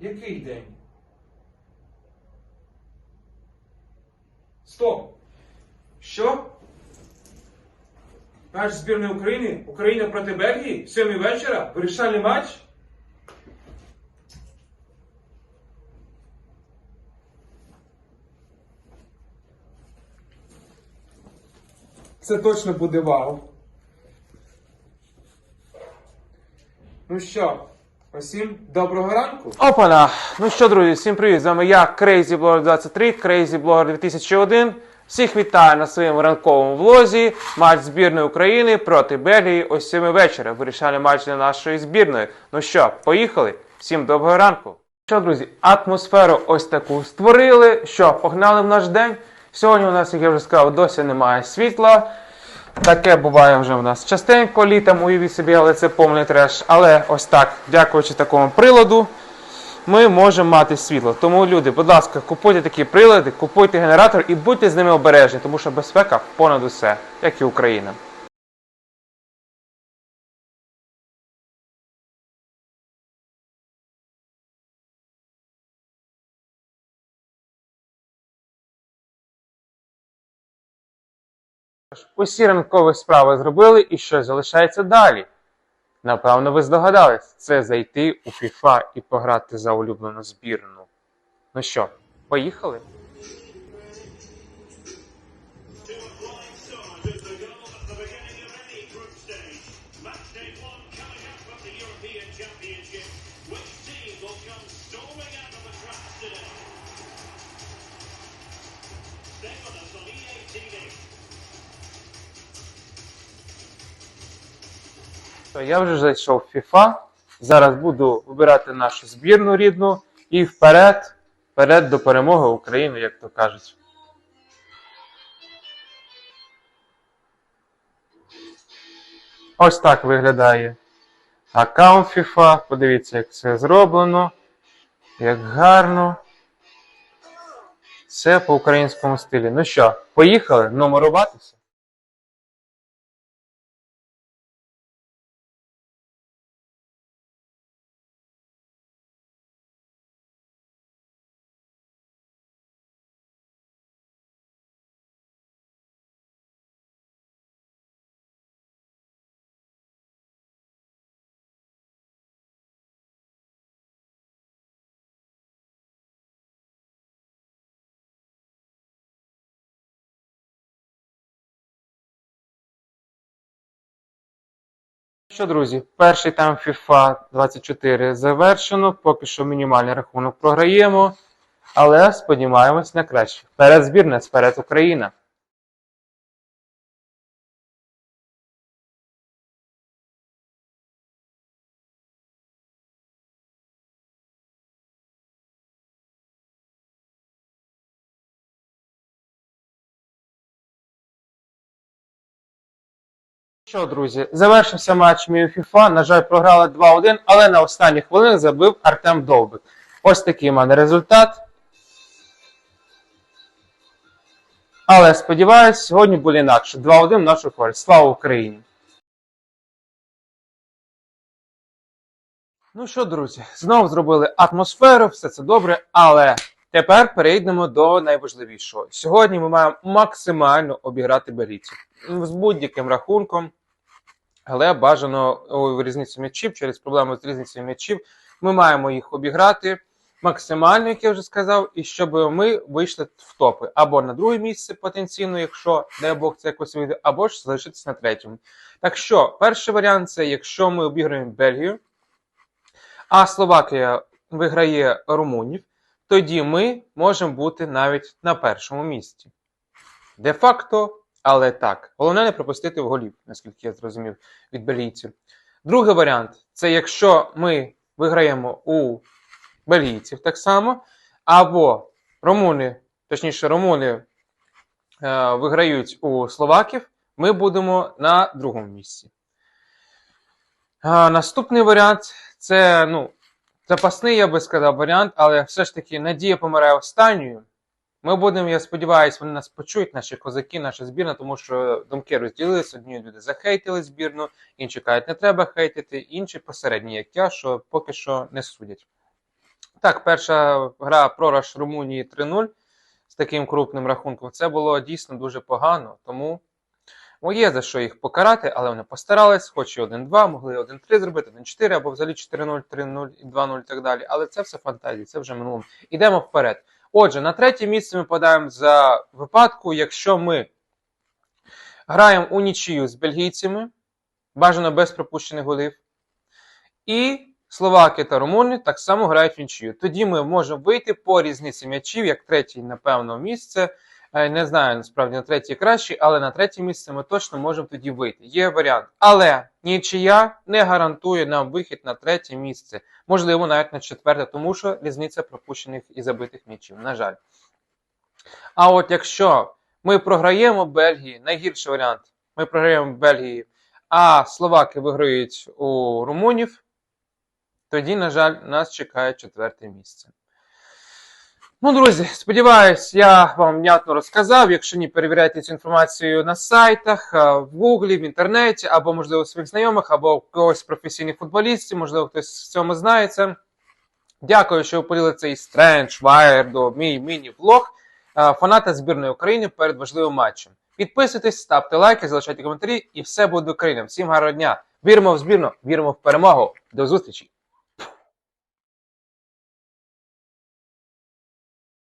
Який день? Стоп! Що? Матч збірної України? Україна проти Бельгії? Сьомій вечора? Вирішальний матч? Це точно буде вау. Ну що, усім доброго ранку. Опана! Ну що, друзі, всім привіт! З вами я, Crazy Blogger 23, Crazy Blogger 2001. Всіх вітаю на своєму ранковому влозі. Матч збірної України проти Бельгії о 7 вечора. Вирішальний матч для нашої збірної. Ну що, поїхали? Всім доброго ранку! Що, друзі, атмосферу ось таку створили. Що, погнали в наш день? Сьогодні у нас, як я вже сказав, досі немає світла. Таке буває вже в нас частенько літом, уявіть собі, але це повний треш. Але ось так, дякуючи такому приладу, ми можемо мати світло. Тому, люди, будь ласка, купуйте такі прилади, купуйте генератор і будьте з ними обережні, тому що безпека понад усе, як і Україна. Усі ранкові справи зробили і що залишається далі? Напевно, ви здогадались, це зайти у FIFA і пограти за улюблену збірну. Ну що, поїхали? Start as the goal at То я вже зайшов в FIFA. Зараз буду вибирати нашу збірну рідну і вперед, вперед до перемоги України, як то кажуть. Ось так виглядає аккаунт FIFA. Подивіться, як все зроблено, як гарно. Все по українському стилі. Ну що, поїхали номеруватися? Що, друзі, перший там FIFA 24 завершено. Поки що мінімальний рахунок програємо. Але сподіваємось на краще. Вперед збірна, вперед Україна. Що, друзі, завершився матч мій FIFA. На жаль, програли 2-1, але на останніх хвилинах забив Артем Довбик. Ось такий у мене результат. Але сподіваюсь, сьогодні буде інакше. 2-1 в нашу користь. Слава Україні! Ну що, друзі, знову зробили атмосферу, все це добре, але тепер перейдемо до найважливішого. Сьогодні ми маємо максимально обіграти бельгійців з будь-яким рахунком, але бажано о, різницю м'ячів через проблему з різницею м'ячів. Ми маємо їх обіграти максимально, як я вже сказав, і щоб ми вийшли в топи або на друге місце потенційно, якщо дай Бог це якось вийде, або ж залишитися на третьому. Так що, перший варіант це якщо ми обіграємо Бельгію, а Словакія виграє Румунів, тоді ми можемо бути навіть на першому місці. Де-факто, але так. Головне не пропустити в голів, наскільки я зрозумів від бельгійців. Другий варіант це якщо ми виграємо у бельгійців так само, або румуни, точніше, румуни е, виграють у словаків, ми будемо на другому місці. А, наступний варіант це ну, запасний, я би сказав, варіант, але все ж таки надія помирає останньою. Ми будемо, я сподіваюся, вони нас почують, наші козаки, наша збірна, тому що думки розділилися. Одні люди захейтили збірну, інші кажуть, не треба хейтити, інші посередні, як я, що поки що не судять. Так, перша гра програш Румунії 3-0 з таким крупним рахунком. Це було дійсно дуже погано, тому о, є за що їх покарати, але вони постарались, хоч і 1-2, могли 1-3 зробити, 1-4 або взагалі 4-0, 3-0 і 2-0 і так далі. Але це все фантазії, це вже минуло. Ідемо вперед. Отже, на третє місце ми подаємо за випадку, якщо ми граємо у нічию з бельгійцями, бажано без пропущених голів. І Словаки та Румуни так само грають в нічию. Тоді ми можемо вийти по різниці м'ячів, як третій, напевно, місце. Е, Не знаю, насправді на третє краще, але на третє місце ми точно можемо тоді вийти. Є варіант. Але нічия не гарантує нам вихід на третє місце. Можливо, навіть на четверте, тому що різниця пропущених і забитих м'ячів. На жаль. А от якщо ми програємо Бельгії, найгірший варіант, ми програємо Бельгії, а словаки виграють у румунів, тоді, на жаль, нас чекає четверте місце. Ну, друзі, сподіваюсь, я вам внятно розказав. Якщо ні, перевіряйте цю інформацію на сайтах, е, в Гуглі, в інтернеті, або, можливо, своїх знайомих, або когось з професійних футболістів, можливо, хтось в цьому знається. Дякую, що ви поділили цей стрендж, вайрдо, мій міні-влог е, фаната збірної України перед важливим матчем. Підписуйтесь, ставте лайки, залишайте коментарі, і все буде Україна. Всім гарного дня! Віримо в збірну, віримо в перемогу. До зустрічі!